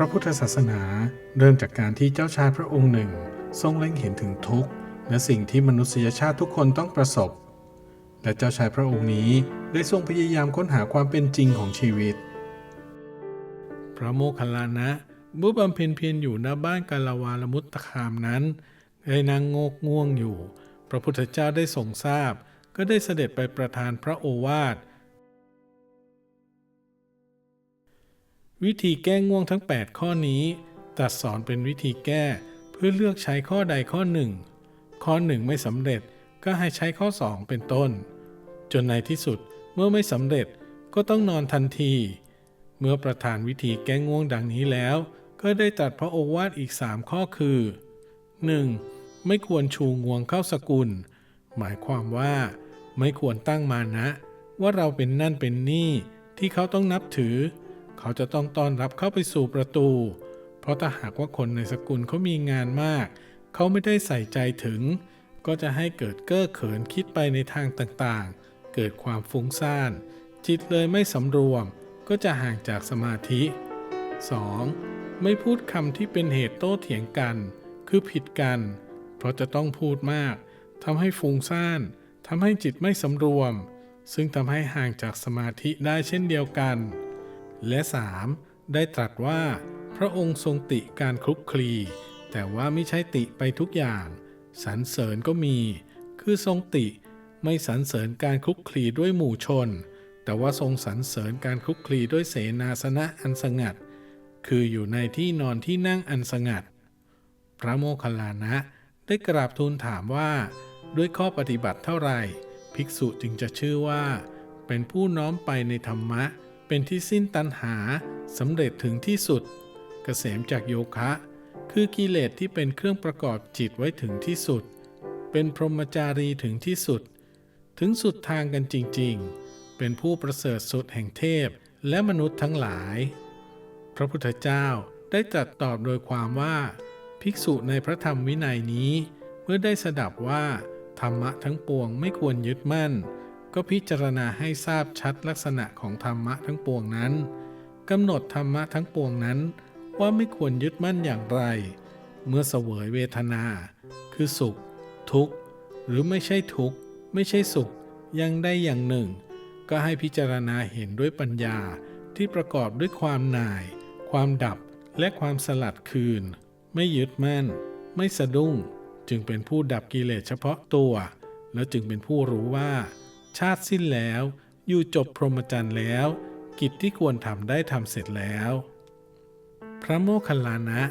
พระพุทธศาสนาเริ่มจากการที่เจ้าชายพระองค์หนึ่ง ทรงเล็งเห็นถึงทุกข์ และสิ่งที่มนุษยชาติทุกคนต้องประสบ และเจ้าชายพระองค์นี้ได้ทรงพยายามค้นหาความเป็นจริงของชีวิต พระโมคคัลลานะเมื่อบำเพ็ญเพียรอยู่หน้าบ้านกาลาวาลมุตตคามนั้นได้นางโงกง่วงอยู่ พระพุทธเจ้าได้ทรงทราบ ก็ได้เสด็จไปประทานพระโอวาท วิธีแก้ง่วงทั้ง 8 ข้อนี้ตรัสสอนเป็นวิธีแก้เพื่อเลือกใช้ข้อใดข้อหนึ่ง ข้อหนึ่งไม่สำเร็จก็ให้ใช้ข้อ 2 เป็นต้น จนในที่สุดเมื่อไม่สำเร็จก็ต้องนอนทันที เมื่อประธานวิธีแก้ง่วงดังนี้แล้ว ก็ได้ตรัสพระโอวาทอีก 3 ข้อคือ 1. ไม่ควรชูงวงเข้าสกุล หมายความว่า ไม่ควรตั้งมานะ ว่าเราเป็นนั่นเป็นนี่ที่เขาต้องนับถือ เขาจะต้องต้อนรับเข้าไปสู่ประตู เพราะถ้าหากว่าคนในสกุลเขามีงานมาก เขาไม่ได้ใส่ใจถึง ก็จะให้เกิดเก้อเขินคิดไปในทางต่างๆ เกิดความฟุ้งซ่าน จิตเลยไม่สำรวม ก็จะห่างจากสมาธิ 2. ไม่พูดคำที่เป็นเหตุโต้เถียงกัน คือผิดกัน เพราะจะต้องพูดมากทำให้ฟุ้งซ่านทำให้จิตไม่สำรวม ซึ่งทำให้ห่างจากสมาธิได้เช่นเดียวกัน และ 3. ได้ตรัสว่า พระองค์ทรงติการคลุกคลี แต่ว่าไม่ใช่ติไปทุกอย่าง สรรเสริญก็มี คือทรงติไม่สรรเสริญการคลุกคลีด้วยหมู่ชน แต่ว่าทรงสรรเสริญการคลุกคลีด้วยเสนาสนะอันสงัด คืออยู่ในที่นอนที่นั่งอันสงัด พระโมคคัลลานะได้กราบทูลถามว่า ด้วยข้อปฏิบัติเท่าไหร่ ภิกษุจึงจะชื่อว่า เป็นผู้น้อมไปในธรรมะ เป็นที่สิ้นตัณหาสำเร็จถึงที่สุด เกษมจากโยคะ คือกิเลสที่เป็นเครื่องประกอบจิตไว้ถึงที่สุด เป็นพรหมจารีถึงที่สุด ถึงสุดทางกันจริงๆ เป็นผู้ประเสริฐสุดแห่งเทพและมนุษย์ทั้งหลาย พระพุทธเจ้าได้ตรัสตอบโดยความว่า ภิกษุในพระธรรมวินัยนี้ เมื่อได้สดับว่า ธรรมะทั้งปวงไม่ควรยึดมั่น ก็พิจารณาให้ทราบชัดลักษณะของธรรมะทั้งปวงนั้นกำหนดธรรมะทั้งปวงนั้นว่าไม่ควรยึดมั่นอย่างไร เมื่อเสวยเวทนา คือสุข ทุกข์ หรือไม่ใช่ทุกข์ ไม่ใช่สุขยังได้อย่างหนึ่ง ก็ให้พิจารณาเห็นด้วยปัญญาที่ประกอบด้วยความหน่าย ความดับและความสลัดคืน ไม่ยึดมั่น ไม่สะดุ้ง จึงเป็นผู้ดับกิเลสเฉพาะตัว แล้วจึงเป็นผู้รู้ว่า ชาติสิ้นแล้ว อยู่จบพรหมจรรย์แล้ว กิจที่ควรทำได้ทำเสร็จแล้ว พระโมคคัลลานะ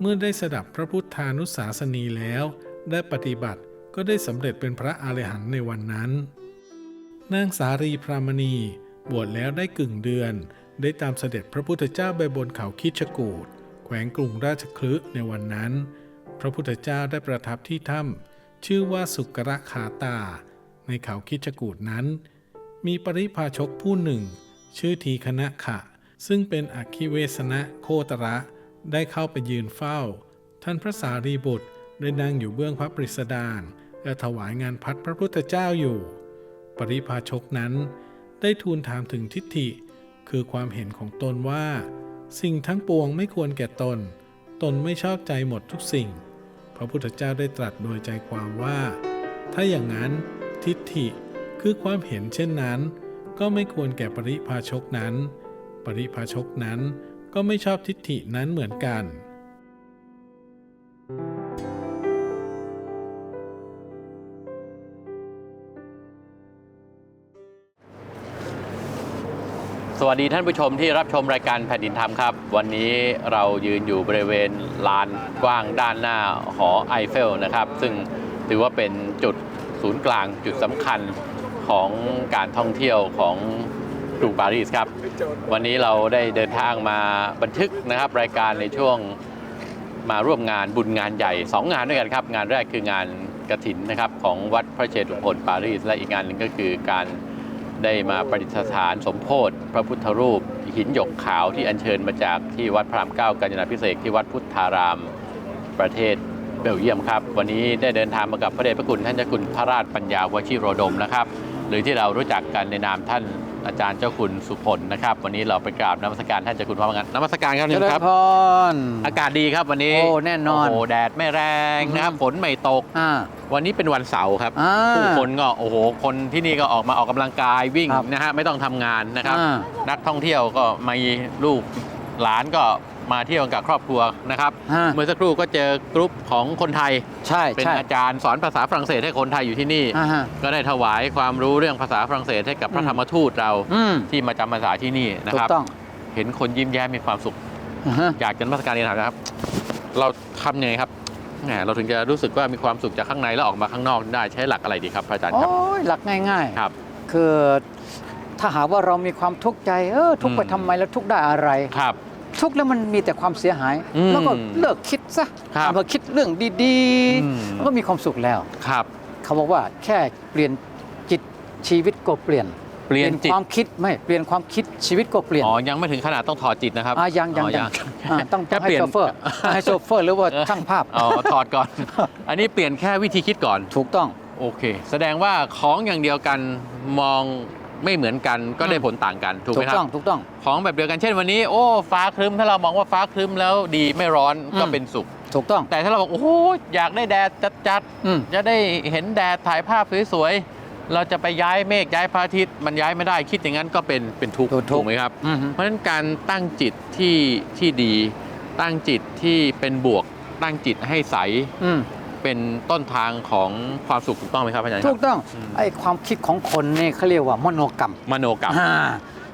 เมื่อได้สดับพระพุทธานุสาสนีแล้ว ได้ปฏิบัติก็ได้สำเร็จเป็นพระอรหันต์ในวันนั้น นางสารีพรามณี บวชแล้วได้กึ่งเดือน ได้ตามเสด็จพระพุทธเจ้าไปบนเขาคิชกูดแขวงกรุงราชคลึในวันนั้น พระพุทธเจ้าได้ประทับที่ถ้ำชื่อว่าสุกระคาตา ในเขาคิชกูดนั้น มีปริพาชกผู้หนึ่ง ชื่อทีคณะขะ ซึ่งเป็นอัคคิเวสนะโคตระ ได้เข้าไปยืนเฝ้า ท่านพระสารีบุตรได้นั่งอยู่เบื้องพระปริสดางและถวายงานพัดพระพุทธเจ้าอยู่ ปริพาชกนั้น ได้ทูลถามถึงทิฏฐิ คือความเห็นของตนว่า สิ่งทั้งปวงไม่ควรแก่ตน ตนไม่ชอบใจหมดทุกสิ่ง พระพุทธเจ้าได้ตรัสโดยใจความว่า ถ้าอย่างนั้น ทิฏฐิ คือความเห็นเช่นนั้น ก็ไม่ควรแก่ปริพาชกนั้น ปริพาชกนั้นก็ไม่ชอบทิฏฐินั้นเหมือนกัน สวัสดีท่านผู้ชมที่รับชมรายการแผ่นดินธรรมครับ วันนี้เรายืนอยู่บริเวณลานกว้างด้านหน้าหอไอเฟลนะครับ ซึ่งถือว่าเป็นจุด ศูนย์กลางจุดสำคัญของการท่องเที่ยวของกรุงปารีสครับ วันนี้เราได้เดินทางมาบันทึกนะครับ รายการในช่วงมาร่วมงานบุญงานใหญ่ 2 งานด้วยกันครับ งานแรกคืองานกระถินนะครับของวัดพระเชตุพนปารีส และอีกงานหนึ่งก็คือการได้มาประดิษฐานสมโพธิพระพุทธรูป หินหยกขาวที่อัญเชิญมาจากที่วัดพระรามเก้ากาญจนาพิเศษที่วัดพุทธารามประเทศ เบลเยียมครับ วันนี้ได้เดินทางมากับพระเดชพระคุณท่านเจ้าคุณพระราชปัญญาวชิโรดมนะครับ หรือที่เรารู้จักกันในนามท่านอาจารย์เจ้าคุณสุพลนะครับ วันนี้เราไปกราบนมัสการท่านเจ้าคุณพร้อมกันนมัสการครับเจนี่ริญครับพรอากาศดีครับวันนี้โอ้แน่นอนโอ้โหแดดไม่แรงนะครับอือฮึฝนไม่ตกอ่าวันนี้เป็นวันเสาร์ครับอ่าผู้คนก็โอ้โหคนที่นี่ก็ออกมาออกกำลังกายวิ่งครับนะฮะไม่ต้องทำงานนะครับอ่านักท่องเที่ยวก็มีลูกหลานก็ มาเที่ยวกับครอบครัวนะครับอ่าเมื่อสักครู่ก็เจอกรุ๊ปของคนไทย ใช่เป็นใช่อาจารย์สอนภาษาฝรั่งเศสให้คนไทยอยู่ที่นี่ อ่าฮะ ก็ได้ถวายความรู้เรื่องภาษาฝรั่งเศสให้กับพระอืม ธรรมทูตเราอืมที่มาจำภาษาที่นี่นะถูคกรับ ต้องเห็นคนยิ้มแย้มมีความสุข อ่าฮะ อยากจะนมัสการเรียนถามนะครับ เราทำยังไงครับแหมเราถึงจะรู้สึกว่ามีความสุขจากข้างในแล้วออกมาข้างนอกได้ใช้หลักอะไรดีครับพระอาจารย์โอ้ครับยหลักง่ายครับๆคือถ้าหากว่าเรามีความทุกข์ใจเออทุกข์ไปอืม ทำไมแล้วทุกข์ได้อะไร ครับ ทุกข์แล้วมันมีแต่ความเสียหาย อืมแล้วก็เลิกคิดซะครับเอามาคิดเรื่องดีอืม ๆมันก็มีความสุขแล้ว ครับ เขาบอกว่าแค่เปลี่ยนจิตชีวิตก็เปลี่ยนเปลี่ยนจิต ความคิดไม่เปลี่ยนความคิดชีวิตก็เปลี่ยนอ๋อยังไม่ถึงขนาดต้องถอดจิตนะครับอ่ายังยังอ๋อ ยังอ่าต้องแค่ต้องให้เปลี่ยน โชเฟอร์ให้โชเฟอร์หรือว่าช่างภาพอ๋อถอดก่อน อันนี้เปลี่ยนแค่วิธีคิดก่อน ถูกต้อง โอเค แสดงว่าของอย่างเดียวกันมอง ไม่เหมือนกันก็ได้ผลต่างกันถูกไหถูมกครัต้องบถูกต้องของแบบเดียวกันเช่นวันนี้โอ้ฟ้าครึ้มถ้าเรามองว่าฟ้าครึ้มแล้วดีไม่ร้อนก็อืมเป็นสุขถูกต้อง แต่ถ้าเราบอกโอ้โหอยากได้แดดจัดอืมๆจะได้เห็นแดดถ่ายภาพสวยๆเราจะไปย้ายเมฆย้ายพระอาทิตย์มันย้ายไม่ได้คิดอย่างนั้นก็เป็นเป็นทุกข์ถูกถูกไหมครับอือฮึเพราะฉะนั้นการตั้งจิตที่ที่ดี ตั้งจิตที่เป็นบวก ตั้งจิตให้ใสอืม เป็นต้นทางของความสุขถูกต้องไหมครับอาจารย์คถูรับกต้องอืมไอ้ความคิดของคนนี่เขาเรียกว่ามโนกรรมมโนกรรม อ่า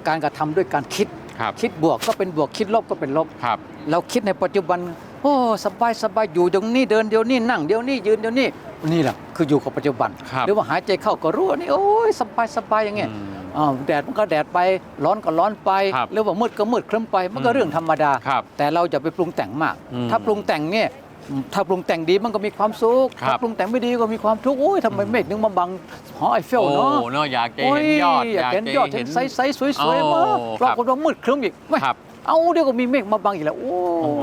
การกระทำด้วยการคิดครับคิดบวกก็เป็นบวกคิดลบก็เป็นลบ ครับ เราคิดในปัจจุบัน โอ้สบายสบายอยู่ตรงนี้เดินเดี๋ยวนี้นั่งเดี๋ยวนี้ยืนเดี๋ยวนี้นี่แหละคืออยู่กับปัจจุบัน ครับหรือว่าหายใจเข้าก็รู้ว่านี่โอ้ยสบายสบายอย่างเงี้ยอืมอ้าวแดดมันก็แดดไปร้อนก็ร้อนไป ครับหรือว่ามืดก็มืดเคลิ้มไปมันก็อืมเรื่องธรรมดา ครับแต่เราจะไปปรุงแต่งมาก อืมถ้าปรุงแต่งเนี่ย ถ้าปรุงแต่งดีมันก็มีความสุขครับ ถ้าปรุงแต่งไม่ดีก็มีความทุกข์โอ้ยทำไมเมฆนึงมาบังหอไอเฟลโอ้เนาะเนาะอยากจะโอ้เห็นยอดอยากเห็นยอดเห็นใสๆสวยๆโอ้มากคปรัราบกฏว่ามืดครึ้มอีกไม่ครับ เอาเดี๋ยวก็มีเมฆมาบังอีกแล้วโอ้โอ้โห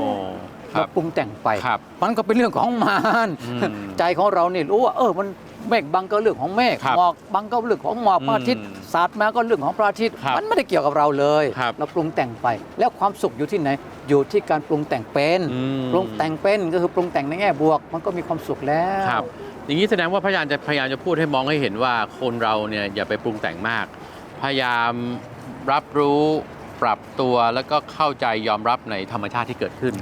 คเรารับปรุงแต่งไป ครับ มันก็เป็นเรื่องของมันอืมใจของเราเนี่ยรู้ว่าเออมันเมฆบังก็เรื่องของเมฆครับหมอกบังก็เรื่องของหมอกอืมพระอาทิตย์สาดมาก็เรื่องของพระอาทิตย์ครับมันไม่ได้เกี่ยวกับเราเลย ครับเราปรุงแต่งไป แล้วความสุขอยู่ที่ไหน อยู่ที่การปรุงแต่งเป็นอืม ปรุงแต่งเป็นก็คือปรุงแต่งในแง่บวก มันก็มีความสุขแล้ว ครับ อย่างนี้แสดงว่าพยายามจะพยายามจะพูดให้มองให้เห็นว่าคนเราเนี่ยอย่าไปปรุงแต่งมาก พยายามรับรู้ปรับตัวแล้วก็เข้าใจยอมรับในธรรมชาติที่เกิดขึ้น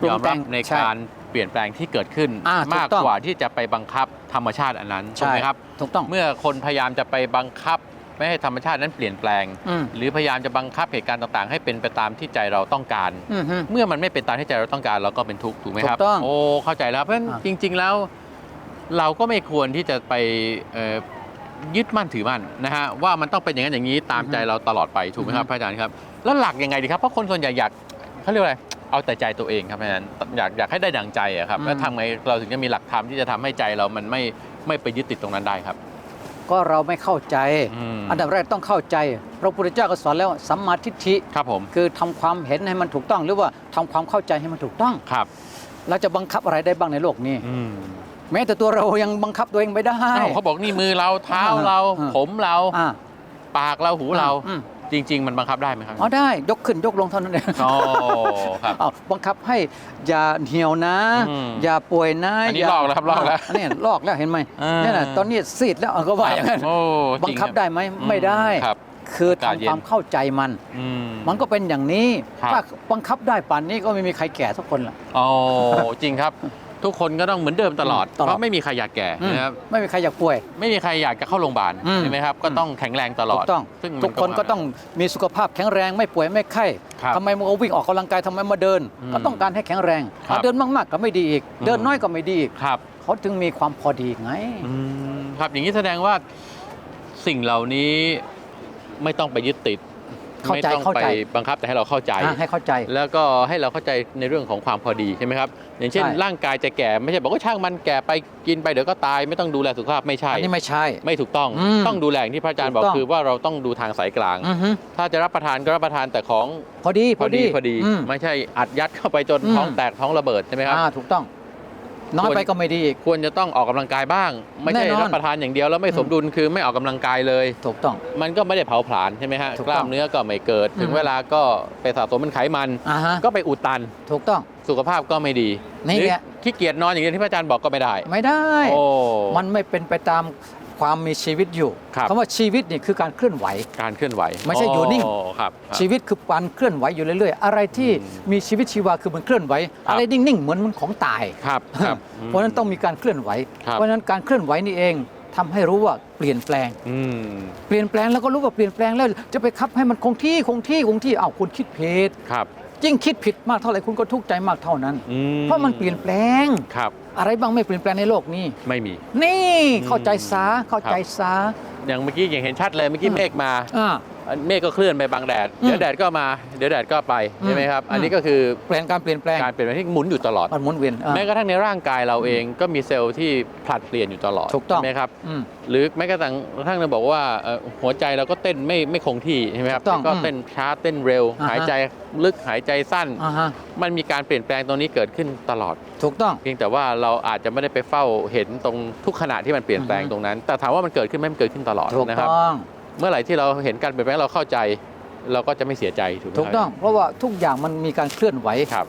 ปรุยงอมแต่รับงในใช่การเปลี่ยนแปลงที่เกิดขึ้น อ่าถูกมากต้อง กว่าที่จะไปบังคับธรรมชาติอันนั้นถูกใช่ไหมครับ ถูกต้อง เมื่อคนพยายามจะไปบังคับ ไม่ให้ธรรมชาตินั้นเปลี่ยนแปลง อืม หรือพยายามจะบังคับเหตุการณ์ต่างๆ ให้เป็นไปตามที่ใจเราต้องการ อืมฮึ เมื่อมันไม่เป็นตามที่ใจเราต้องการเราก็เป็นทุกข์ถูกไหมครับ ถูกต้องโอ้เข้าใจแล้วเพราะฉะนั้นอ่าจริง ๆแล้ว เราก็ไม่ควรที่จะไปเอ่อยึดมั่นถือมั่นนะฮะว่ามันต้องเป็นอย่างนั้นอย่างนี้ตามใจเราตลอดไปถูกไหมครับพระอาจารย์ครับ แล้วหลักยังไงดีครับเพราะคนส่วนใหญ่อยากเขาเรียกว่าอะไรเอาแต่ใจตัวเองครับพระอาจารย์อยากอยากให้ได้ดังใจอะครับแล้วทำไงเราถึงจะมีหลักธรรมที่จะทำให้ใจเรามันไม่ไม่ไปยึดติดตรงนั้นได้ครับ ก็เราไม่เข้าใจ อืมอันดับแรกต้องเข้าใจพระพุทธเจ้าก็สอนแล้วสัมมาทิฏฐิครับผมคือทำความเห็นให้มันถูกต้อง หรือว่าทำความเข้าใจให้มันถูกต้อง ครับเราจะบังคับอะไรได้บ้างในโลกนี้ อืมแม้แต่ตัวเรายังบังคับตัวเองไม่ได้ อ้าวเขาบอกนี่มือเราเท้าเรา อ่า ผมเรา อ่าปากเราหูเรา อืม จริง ๆ มันบังคับได้ไหมครับอ๋อได้ยกขึ้นยกลงเท่านั้นเองอ๋อครับเอาบังคับให้อย่าเหี่ยวนะอืมอย่าป่วยนะอันนี้ย่าลอกแล้วครับลอกแล้วนนี้ลอกแล้วเห็นไหมอ่าเนี่ยนะตอนนี้ซีดแล้วเอาก็ว่าอย่างนั้นโอ้บัจงริคับรัได้ไหมไม่ได้ครับคืออากาศเย็นทำความเข้าใจมันอืมมันก็เป็นอย่างนี้ครับถ้าบังคับได้ป่านนี้ก็ไม่มีใครแก่สักคนละอ๋อจริงครับ ทุกคนก็ต้องเหมือนเดิมตลอด ตลอด เพราะไม่มีใครอยากแก่อืมนะครับไม่มีใครอยากป่วย ไม่มีใครอยากจะเข้าโรงพยาบาลอืม ใช่ไหมครับก็ต้องแข็งแรงตลอดถูกต้อง ซึ่งมัทุกคนก็ต้องมีสุขภาพแข็งแรงไม่ป่วยไม่ไข้ครับ ทำไมมันก็วิ่งออกกำลังกายทำไมมาเดิน อืมก็ต้องการให้แข็งแรงครับอะเดินมากๆก็ไม่ดีอีก อืม เดินน้อยก็ไม่ดีอีกครับ เขาถึงมีความพอดีไง อืมครับอย่างนี้แสดงว่าสิ่งเหล่านี้ไม่ต้องไปยึดติด เข้าไม่ใจต้องเข้าไปใจบังคับแต่ให้เราเข้าใจ อะให้เข้าใจ แล้วก็ให้เราเข้าใจในเรื่องของความพอดีใช่ไหมครับอย่างเช่น ใช่ ร่างกายจะแก่ไม่ใช่บอกว่าช่างมันแก่ไปกินไปเดี๋ยวก็ตายไม่ต้องดูแลสุขภาพไม่ใช่ อันนี้ไม่ใช่ ไม่ถูกต้องอืมต้องดูแลอย่างที่พระอาจารย์บอกถูกต้อง คือว่าเราต้องดูทางสายกลาง อือฮึถ้าจะรับประทานก็รับประทานแต่ของพอดีพอดีพอดีอืมไม่ใช่อัดยัดเข้าไปจนอืม ท้องแตกท้องระเบิดใช่ไหมครับ อ่าถูกต้อง น้อยไปควรก็ไม่ดีอีก ควรจะต้องออกกำลังกายบ้าง ไม่ใช่แน่นอนรับประทานอย่างเดียวแล้วไม่อืมสมดุลคือไม่ออกกำลังกายเลย ถูกต้อง มันก็ไม่ได้เผาผลาญใช่ไหมฮะถูกกต้องล้ามเนื้อก็ไม่เกิด ถึงอืมเวลาก็ไปสะสมเป็นไขมัน อ่าฮะ ก็ไปอุดตันถูกต้อง สุขภาพก็ไม่ดีนี่หรือแหละขี้เกียจนอนอย่างที่พระอาจารย์บอกก็ไม่ได้ ไม่ได้ โอ้ มันไม่เป็นไปตาม ความมีชีวิตอยู่ครับคำว่าชีวิตนี่คือการเคลื่อนไหว การเคลื่อนไหวไม่ใช่อยู่นิ่งโครับครับ ชีวิตคือการเคลื่อนไหวอยู่เรื่อยๆ อะไรที่อืมมีชีวิตชีวาคือมันเคลื่อนไหวครับอะไรนิ่งๆเหมือนมันของตายครับครับเพราะฉะนั้นต้องมีการเคลื่อนไหวครับเพราะฉะนั้นการเคลื่อนไหวนี่เองทำให้รู้ว่าเปลี่ยนแปลงอืมเปลี่ยนแปลงแล้วก็รู้ว่าเปลี่ยนแปลงแล้ว จะไปคับให้มันคงที่คงที่คงที่อ้าวคุณคิดผิดครับยิ่งคิดผิดมากเท่าไหร่คุณก็ทุกข์ใจมากเท่านั้นอืเพราะมันเปลี่ยนแปลงครับ อะไรบ้างไม่เปลี่ยนแปลงในโลกนี้ ไม่มี นี่เข้าใจซาเข้าใจซาอย่างเมื่อกี้อย่างเห็นชัดเลยเมื่อกี้อืมเมฆมาอ่า เมฆก็เคลื่อนไปบังแดดอืมเดี๋ยวแดดก็มา เดี๋ยวแดดก็ไปอืมใช่ไหมครับอืมอันนี้ก็คือเปลี่ยนการเปลี่ยนแปลงการเปลี่ยนแปลงที่หมุนอยู่ตลอดมันหมุนเวียนอ่าแม้กระทั่งในร่างกายเราเองก็มีเซลล์ที่ผลัดเปลี่ยนอยู่ตลอดถูกต้องใช่ไหมครับอืมหรือแม้กระทั่งกระทั่งเราบอกว่าเอ่อหัวใจเราก็เต้นไม่ไม่คงที่ใช่ไหมครับถูกต้องก็อืมเต้นช้าเต้นเร็วอ่าฮะหายใจลึกหายใจสั้นอ่าฮะมันมีการเปลี่ยนแปลงตรงนี้เกิดขึ้นตลอด ถูกต้อง เพียงแต่ว่าเราอาจจะไม่ได้ไปเฝ้าเห็นตรงทุกขณะที่มันเปลี่ยนแปลงอือฮึตรงนั้น แต่ถามว่ามันเกิดขึ้นไหมมันเกิดขึ้นตลอดถูกนะครับต้อง เมื่อไหร่ที่เราเห็นการเปลี่ยนแปลงเราเข้าใจ เราก็จะไม่เสียใจถูกไหมถูกต้อง เพราะว่าทุกอย่างมันมีการเคลื่อนไหวครับ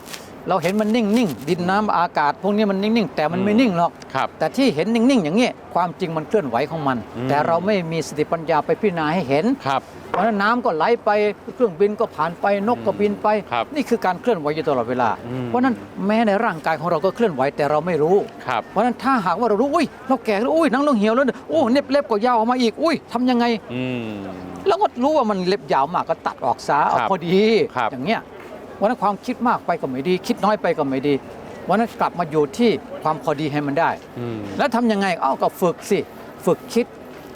เราเห็นมันนิ่งๆดินน้ำอากาศ พวกนี้มันนิ่งๆแต่มันไม่อืมนิ่งหรอก ครับ แต่ที่เห็นนิ่งๆ อย่างนี้ความจริงมันเคลื่อนไหวของมัน อืม แต่เราไม่มีสติปัญญาไปพิจารณาให้เห็น ครับ เพราะฉะนั้นน้ำก็ไหลไปเครื่องบินก็ผ่านไปนกก็บินไป ครับนี่คือการเคลื่อนไหวอยู่ตลอดเวลา อืม เพราะฉะนั้นแม้ในร่างกายของเราก็เคลื่อนไหวแต่เราไม่รู้ ครับ เพราะฉะนั้นถ้าหากว่าเรารู้อุ้ยเราแก่แล้วอุ้ยหนังเราเหี่ยวแล้วโอ้เน็บเล็บก็ยาวออกมาอีกอุ้ยทำยังไง อืม แล้วก็รู้ว่ามันเล็บยาวมากก็ตัดออกซะเอาครับพอดีครับ อย่างเงี้ย วันนั้นความคิดมากไปก็ไม่ดี คิดน้อยไปก็ไม่ดี วันนั้นกลับมาอยู่ที่ความพอดีให้มันได้อืมแล้วทำยังไงเอ้าก็ฝึกสิ ฝึกคิด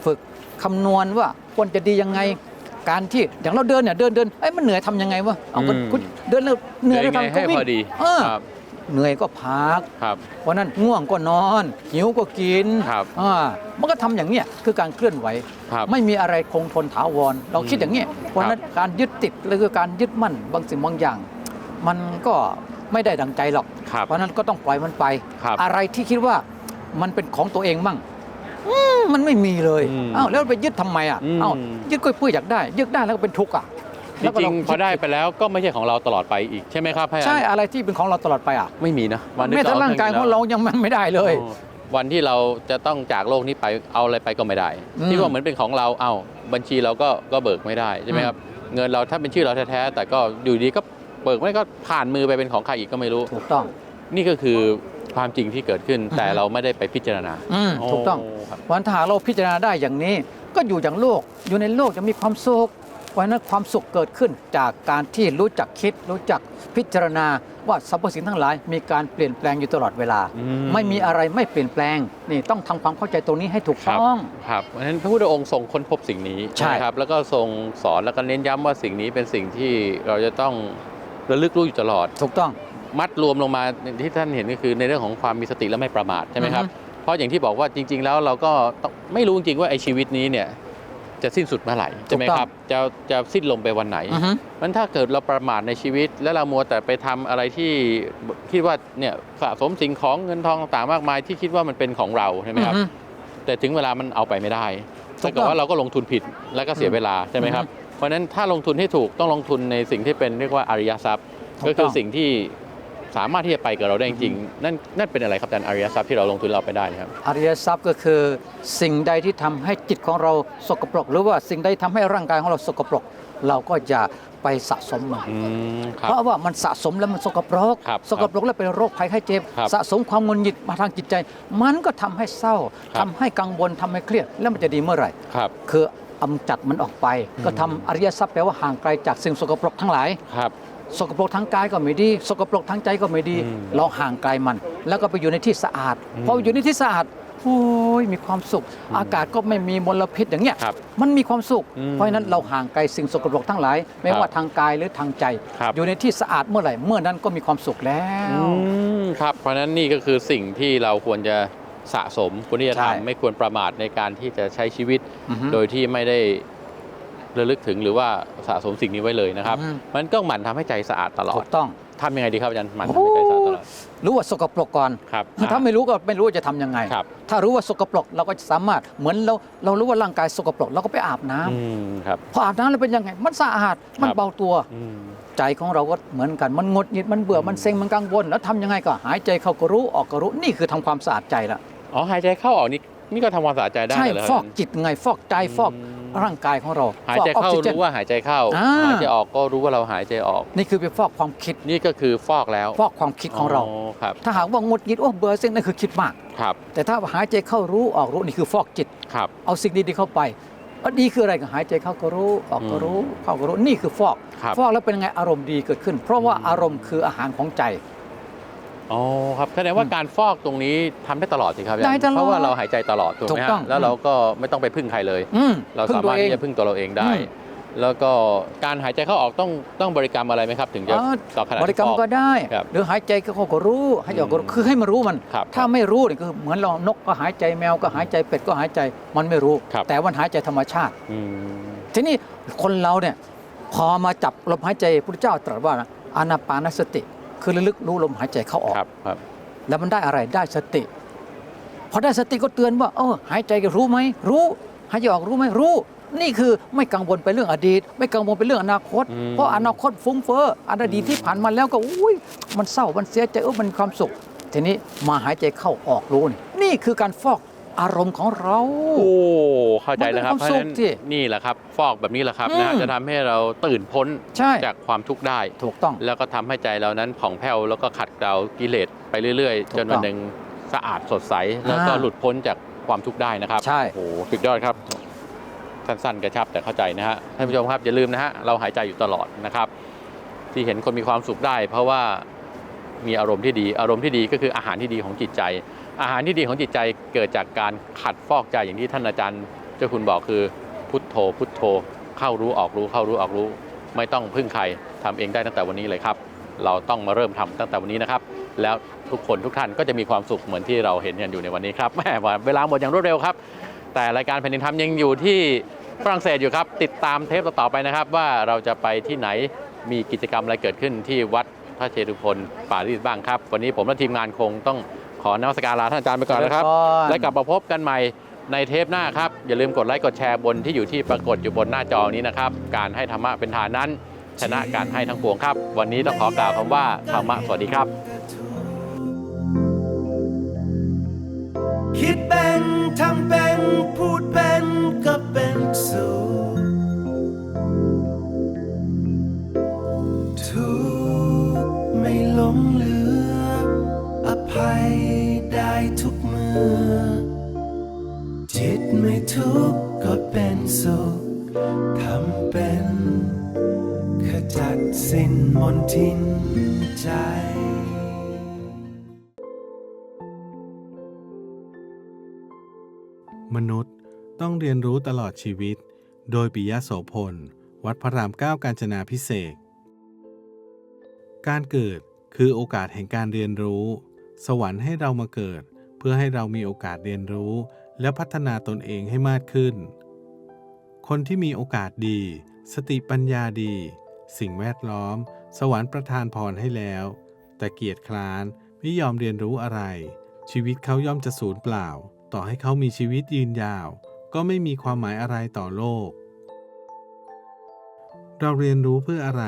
ฝึกคำนวณว่าควรจะดียังไง การที่อย่างเราเดินเนี่ยเดินเดินเอ้ยมันเหนื่อยทำยังไงวะเอาคุณอืมคุณเดินแล้วเหนื่อยแล้วยังไงทำก็ให้วิ่งพอดีเออครับเหนื่อยก็พักครับเพราะนั้นง่วงก็นอน หิวก็กินครับอ่ามันก็ทำอย่างเนี้ยคือการเคลื่อนไหวครับไม่มีอะไรคงทนถาวร เราคิดอย่างเงี้ยเพราะฉะนั้นการยึดติดหรือการยึดมั่นบางสิ่งบางอย่าง มันก็ไม่ได้ดังใจหรอก ครับเพราะฉะนั้นก็ต้องปล่อยมันไป ครับ อะไรที่คิดว่ามันเป็นของตัวเองมั่งอืมมันไม่มีเลยอืมอ้าวแล้วไปยึดทำไมอะอืม อ้าวยึดก็เพื่ออยากได้ ยึดได้แล้วก็เป็นทุกข์อะจแล้วก็ริเางๆพอได้ไปแล้วก็ไม่ใช่ของเราตลอดไปอีกใช่ไหมครับพยานใช่อะไรที่เป็นของเราตลอดไปอะไม่มีนะวันที่แม้แต่เอร่างกายของเรายังไม่ได้เลยอ๋อวันที่เราจะต้องจากโลกนี้ไปเอาอะไรไปก็ไม่ได้ อืมที่ว่าเหมือนเป็นของเราเอาบัญชีเราก็ก็เบิกไม่ได้ใช่ไหมครับเงินเราถ้าเป็นชื่อเราแท้ๆแต่ก็อยู่ดีก็ เบิกไม่ก็ผ่านมือไปเป็นของใครอีกก็ไม่รู้ ถูกต้อง นี่ก็คือความจริงที่เกิดขึ้นแต่เราไม่ได้ไปพิจารณาอืมถูกต้องโครับ วันถ้าหากเราพิจารณาได้อย่างนี้ ก็อยู่อย่างโลก อยู่ในโลกจะมีความสุขเพราะฉะนั้นความสุขเกิดขึ้นจากการที่รู้จักคิด รู้จักพิจารณาว่าสรรพสิ่งทั้งหลาย มีการเปลี่ยนแปลงอยู่ตลอดเวลา อืไม่มีอะไรไม่เปลี่ยนแปลงนี่ต้องทำความเข้าใจตรงนี้ให้ถูกครับต้อง ครับเพราะฉะนั้นพระพุทธองค์ทรงค้นพบสิ่งนี้ใช่ไหมครับ แล้วก็ทรงสอนแล้วก็เน้นย้ำว่าสิ่งนี้เป็นสิ่งที่เราจะต้อง ระลึกรู้อยู่ตลอด ถูกต้อง มัดรวมลงมาที่ท่านเห็นก็คือในเรื่องของความมีสติและไม่ประมาทใช่ไหมครับอือฮึเพราะอย่างที่บอกว่าจริง ๆ แล้วเราก็ต้องไม่รู้จริงๆว่าไอ้ชีวิตนี้เนี่ยจะสิ้นสุดเมื่อไหร่ใช่ไหมครับจะจะสิ้นลมไปวันไหนอือฮึมันถ้าเกิดเราประมาทในชีวิต แล้วเรามัวแต่ไปทำอะไรที่คิดว่าเนี่ยสะสมสิ่งของเงินทองต่างๆมากมายที่คิดว่ามันเป็นของเราใช่ไหมครับอือฮึแต่ถึงเวลามันเอาไปไม่ได้ถูถ้ากเกิต้ดองว่าเราก็ลงทุนผิดแล้วก็เสียเวลาใช่ไหมครับเพ ราะฉะนั้นถ้าลงทุนให้ถูกต้องลงทุนในสิ่งที่เป็นเรียกว่าอริยทรัพย์ถูกต้องก็คือสิ่งที่สามารถที่จะไปกับเราได้จริงๆนั่นนั่นเป็นอะไรครับอาจารย์อริยทรัพย์ที่เราลงทุนเราไปได้ครับอริยทรัพย์ก็คือสิ่งใดที่ทำให้จิตของเราสกปรก หรือว่าสิ่งใดทำให้ร่างกายของเราสกปรก เราก็จะไปสะสมมันอืมครับเพราะว่ามันสะสมแล้วมันสกปรกครับสกปรกแล้วเป็นโรคภัยไข้เจ็บครับสะสมความงุนหงิดมาทางจิตใจ มันก็ทำให้เศร้าครับทำให้กังวลทำให้เครียดแล้วมันจะดีเมื่อไหร่ครับคือ กำจัดมันออกไป ก็ทำอริยทรัพย์แปลว่าห่างไกลจากสิ่งสกปรกทั้งหลายครับสกปรกทางกายก็ไม่ดี สกปรกทางใจก็ไม่ดีอืมเราห่างไกลมัน แล้วก็ไปอยู่ในที่สะอาดอืมพออยู่ในที่สะอาดโอ้ยมีความสุข อากาศก็ไม่มีมลพิษอย่างเงี้ยครับมันมีความสุขอืมเพราะฉะนั้นเราห่างไกลสิ่งสกปรกทั้งหลาย ไม่ครับว่าทางกายหรือทางใจครับอยู่ในที่สะอาดเมื่อไหร่เมื่อนั้นก็มีความสุขแล้วอืมครับเพราะฉะนั้นนี่ก็คือสิ่งที่เราควรจะ สะสมควรที่จะใช่ทำไม่ควรประมาทในการที่จะใช้ชีวิตอือฮึโดยที่ไม่ได้ระลึกถึงหรือว่าสะสมสิ่งนี้ไว้เลยนะครับอืมมันก็หมั่นทำให้ใจสะอาดตลอถูดกต้องทำยังไงดีครับอาจารย์หมั่นทำให้ใจสะอาดตลอดรู้ว่าสกปรกก่อนครับถ้าไม่รู้ก็ไม่รู้ว่าจะทำยังไงครับถ้ารู้ว่าสกปรกเราก็จะสามารถเหมือนเราเรารู้ว่าร่างกายสกปรกเราก็ไปอาบน้ำอืมครับพออาบน้ำแล้วเป็นยังไง มันสะอาดมันครับเบาตัวอืมใจของเราก็เหมือนกันมันงดหงิดมันเบื่อมันเซ็งมันกังวลแล้วทำยังไงก็หายใจเข้าก็รู้ออกก็รู้นี่คือทำความสะอาดใจละ อ๋อหายใจเข้าออกนี่นี่ก็ทำความสะอาดใจได้ใช่เหรอฟอกจิตไงฟอกใจฟอกอืมร่างกายของเราหายใจฟอกอเข้าอกซิจนรู้ว่าหายใจเข้าอ่าหายใจออกก็รู้ว่าเราหายใจออก นี่คือไปฟอกความคิดนี่ก็คือฟอกแล้ว ฟอกความคิดของเราครับถ้าหากว่างดหงิดโอ้เบื่อเซ็งนั่นคือคิดมากครับแต่ถ้าหายใจเข้ารู้ออกรู้นี่คือฟอกจิตครับเอาสิ่งดีๆเข้าไปว่าดีคืออะไรก็หายใจเข้าก็รู้ออกก็รู้เข้าก็รู้นี่คือฟอกครับฟอกแล้วเป็นไงอารมณ์ดีเกิดขึ้น เพราะว่าอารมณ์คืออาหารของใจ อ๋อครับแสดงว่าการฟอกตรงนี้ทำได้ตลอดสิครับได้ตลอดเพราะว่าเราหายใจตลอดถูกถูไหมกฮะต้องแล้วเราก็ไม่ต้องไปพึ่งใครเลย อืมเราพึ่งสาตัวมารถเองที่จะพึ่งตัวเราเองได้ อืม แล้วก็การหายใจเข้าออกต้องต้องบริกรรมอะไรไหมครับ ถึงจะอ๋อ ต่อขนาดบริกรรมฟอ ก็ได้ ครับหรือหายใจเข้าก็รู้หายใจออกก็รู้อืมคือให้มันรู้มัน ครับถ้าไม่รู้เนี่ยคือเหมือนเรานกก็หายใจแมวก็หายใจเป็ดก็หายใจมันไม่รู้ ครับ แต่มันหายใจธรรมชาติ อืม ทีนี้คนเราเนี่ยพอมาจับลมหายใจพระพุทธเจ้าตรัสว่านะอานาปานสติ คือระลึกรู้ลมหายใจเข้าออกครับครับ แล้วมันได้อะไรได้สติ พอได้สติก็เตือนว่า เออหายใจก็รู้ไหมรู้หายใจออกรู้ไหมรู้ นี่คือไม่กังวลไปเรื่องอดีต ไม่กังวลไปเรื่องอนาคต อืม เพราะอนาคตฟุ้งเฟ้ออดีตที่ผ่านมาแล้วก็อุ้ยมันเศร้ามันเสียใจเออมันมีความสุข ทีนี้มาหายใจเข้าออกรู้นี่นี่คือการฟอก อารมณ์ของเรา โอ้เข้าใจแล้วครับมันเพเป็นราะความฉะนั้นสุขที่นี่แหละครับ ฟอกแบบนี้แหละครับอืมนะฮะจะทำให้เราตื่นพ้นใช่จากความทุกข์ได้ถูกต้อง แล้วก็ทำให้ใจเรานั้นผ่องแผ้วแล้วก็ขัดเกลากิเลสไปเรื่อยถูกๆจนวันหนึ่งสะอาดสดใส แล้วก็อ่าหลุดพ้นจากความทุกข์ได้นะครับใช่โอ้โหสุดยอดครับสั้นๆกระชับแต่เข้าใจนะฮะท่านผู้ชมครับอย่าลืมนะฮะเราหายใจอยู่ตลอดนะครับ ที่เห็นคนมีความสุขได้ เพราะว่ามีอารมณ์ที่ดี อารมณ์ที่ดีก็คืออาหารที่ดีของจิตใจ อาหารที่ดีของจิตใจเกิดจากการขัดฟอกใจอย่างที่ท่านอาจารย์ เจ้าคุณบอกคือพุทโธ พุทโธ เข้ารู้ออกรู้เข้ารู้ออกรู้ ไม่ต้องพึ่งใครทำเองได้ตั้งแต่วันนี้เลยครับ เราต้องมาเริ่มทำตั้งแต่วันนี้นะครับ แล้วทุกคนทุกท่านก็จะมีความสุขเหมือนที่เราเห็นกันอยู่ในวันนี้ครับแหม่เวลาหมดอย่างรวดเร็วครับ แต่รายการแผ่นดินธรรมยังอยู่ที่ฝรั่งเศสอยู่ครับ ติดตามเทปต่อไปนะครับ ว่าเราจะไปที่ไหนมีกิจกรรมอะไรเกิดขึ้นที่วัดพระเชตุพนปารีสบ้างครับ วันนี้ผมและทีมงานคงต้อง ขอนมัสการลาท่านอาจารย์ไปก่อนนะครับ และกลับมาพบกันใหม่ในเทปหน้าครับ อย่าลืมกดไลค์กดแชร์บนที่อยู่ที่ปรากฏอยู่บนหน้าจอนี้นะครับ การให้ธรรมะเป็นทานนั้น ชนะการให้ทั้งปวงครับ วันนี้ต้องขอกล่าวคำว่าธรรมะสวัสดีครับ คิดเป็นทำเป็นพูดเป็นก็เป็นสุขทุกข์ไม่หลงเหลืออภัยได้ ทุกเมื่อ จิตไม่ทุกข์ก็เป็นสุขทำเป็นขจัดสิ้นมนทินใจมนุษย์ต้องเรียนรู้ตลอดชีวิต โดยปิยะโสพล วัดพระรามเก้ากาญจนาพิเศษ การเกิดคือโอกาสแห่งการเรียนรู้ สวรรค์ให้เรามาเกิด พื่อให้เรามีโอกาสเรียนรู้ และพัฒนาตนเองให้มากขึ้น คนที่มีโอกาสดี สติปัญญาดี สิ่งแวดล้อม สวรรค์ประทานพรให้แล้ว แต่เกียรติคร้านไม่ยอมเรียนรู้อะไร ชีวิตเขาย่อมจะสูญเปล่า ต่อให้เขามีชีวิตยืนยาว ก็ไม่มีความหมายอะไรต่อโลก เราเรียนรู้เพื่ออะไร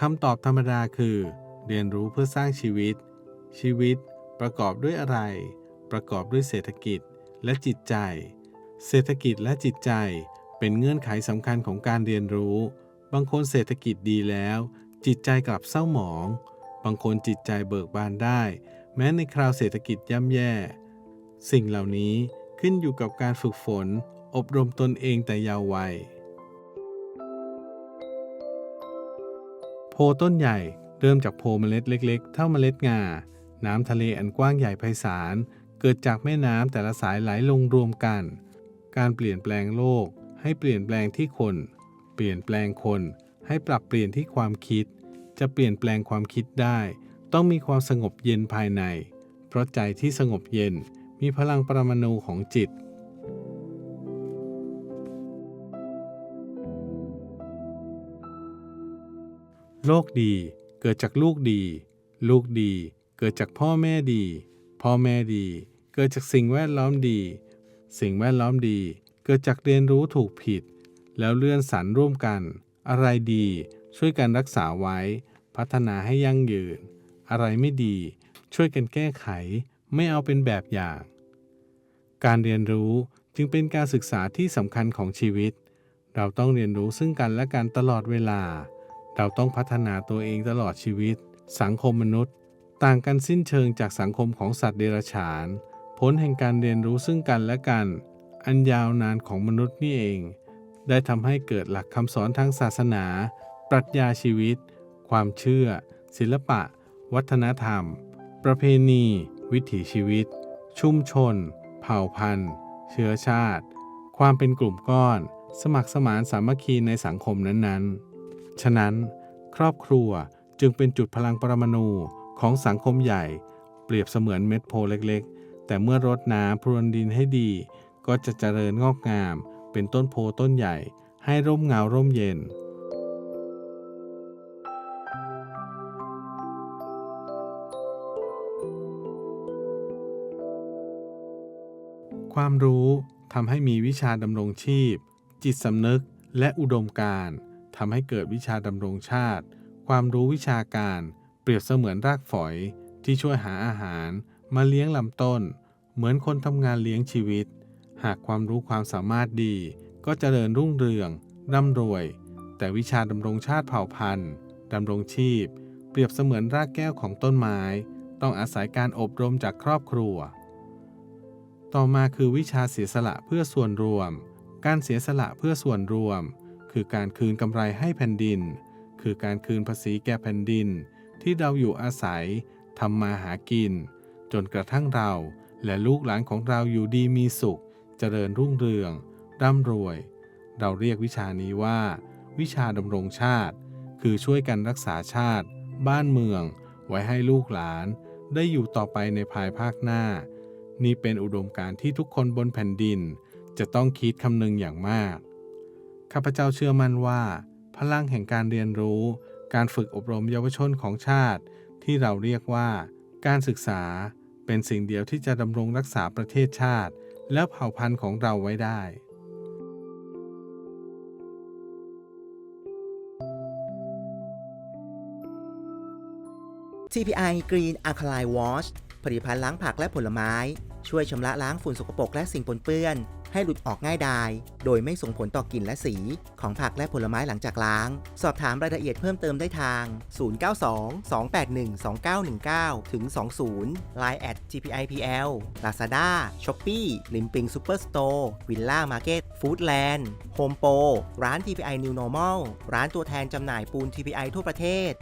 คำตอบธรรมดาคือ เรียนรู้เพื่อสร้างชีวิต ชีวิตประกอบด้วยอะไร ประกอบด้วยเศรษฐกิจและจิตใจ เศรษฐกิจและจิตใจเป็นเงื่อนไขสำคัญของการเรียนรู้ บางคนเศรษฐกิจดีแล้ว จิตใจกลับเศร้าหมอง บางคนจิตใจเบิกบานได้ แม้ในคราวเศรษฐกิจย่ำแย่ สิ่งเหล่านี้ขึ้นอยู่กับการฝึกฝน อบรมตนเองแต่ยาววัย โพต้นใหญ่เริ่มจากโพเมล็ดเล็ก ๆ เท่าเมล็ดงา น้ำทะเลอันกว้างใหญ่ไพศาล เกิดจากแม่น้ำแต่ละสายไหลลงรวมกัน การเปลี่ยนแปลงโลก ให้เปลี่ยนแปลงที่คน เปลี่ยนแปลงคน ให้ปรับเปลี่ยนที่ความคิด จะเปลี่ยนแปลงความคิดได้ ต้องมีความสงบเย็นภายใน เพราะใจที่สงบเย็นมีพลังปรมาณูของจิตโลกดีเกิดจากลูกดี ลูกดีเกิดจากพ่อแม่ดี พ่อแม่ดี เกิดจากสิ่งแวดล้อมดี สิ่งแวดล้อมดี เกิดจากเรียนรู้ถูกผิด แล้วเลื่อนสรรร่วมกัน อะไรดี ช่วยกันรักษาไว้ พัฒนาให้ยั่งยืน อะไรไม่ดี ช่วยกันแก้ไข ไม่เอาเป็นแบบอย่าง การเรียนรู้จึงเป็นการศึกษาที่สำคัญของชีวิต เราต้องเรียนรู้ซึ่งกันและกันตลอดเวลา เราต้องพัฒนาตัวเองตลอดชีวิต สังคมมนุษย์ ต่างกันสิ้นเชิงจากสังคมของสัตว์เดรัจฉาน ผลแห่งการเรียนรู้ซึ่งกันและกัน อันยาวนานของมนุษย์นี่เอง ได้ทำให้เกิดหลักคำสอนทางศาสนา ปรัชญาชีวิต ความเชื่อ ศิลปะ วัฒนธรรม ประเพณี วิถีชีวิต ชุมชน เผ่าพันธุ์ เชื้อชาติ ความเป็นกลุ่มก้อน สมัครสมานสามัคคีในสังคมนั้นๆ ฉะนั้น ครอบครัวจึงเป็นจุดพลังปรมาณูของสังคมใหญ่ เปรียบเสมือนเม็ดโพเล็กๆ แต่เมื่อรดน้ำพรวนดินให้ดี ก็จะเจริญงอกงาม เป็นต้นโพต้นใหญ่ ให้ร่มเงาร่มเย็น ความรู้ทำให้มีวิชาดำรงชีพ จิตสำนึกและอุดมการทำให้เกิดวิชาดำรงชาติ ความรู้วิชาการ เปรียบเสมือนรากฝอยที่ช่วยหาอาหาร มาเลี้ยงลำต้น เหมือนคนทำงานเลี้ยงชีวิต หากความรู้ความสามารถดี ก็จเจริญรุ่งเรืองร่ำรวย แต่วิชาดำรงชาติเผ่าพันธุ์ดำรงชีพ เปรียบเสมือนรากแก้วของต้นไม้ ต้องอาศัยการอบรมจากครอบครัว ต่อมาคือวิชาเสียสละเพื่อส่วนรวม การเสียสละเพื่อส่วนรวม คือการคืนกำไรให้แผ่นดิน คือการคืนภาษีแก่แผ่นดิน ที่เราอยู่อาศัยทำมาหากิน จนกระทั่งเราและลูกหลานของเราอยู่ดีมีสุข เจริญรุ่งเรือง ร่ำรวย เราเรียกวิชานี้ว่า วิชาดำรงชาติ คือช่วยกันรักษาชาติ บ้านเมือง ไว้ให้ลูกหลาน ได้อยู่ต่อไปในภายภาคหน้า นี่เป็นอุดมการณ์ที่ทุกคนบนแผ่นดิน จะต้องคิดคำนึงอย่างมาก ข้าพเจ้าเชื่อมั่นว่า พลังแห่งการเรียนรู้ การฝึกอบรมเยาวชนของชาติ ที่เราเรียกว่า การศึกษา เป็นสิ่งเดียวที่จะดำรงรักษาประเทศชาติ และเผ่าพันธุ์ของเราไว้ได้ TPI Green Alkaline Wash ผลิตภัณฑ์ล้างผักและผลไม้ ช่วยชำระล้างฝุ่นสกปรกและสิ่งปนเปื้อน ให้หลุดออกง่ายดาย โดยไม่ส่งผลต่อกลิ่นและสีของผักและผลไม้หลังจากล้าง สอบถามรายละเอียดเพิ่มเติมได้ทาง 092-281-2919 ถึง 20 Line at TPIPL Lazada Shopee ลิมปิง Superstore Villa Market Foodland Home Pro ร้าน TPI New Normal ร้านตัวแทนจำหน่ายปูน TPI ทั่วประเทศ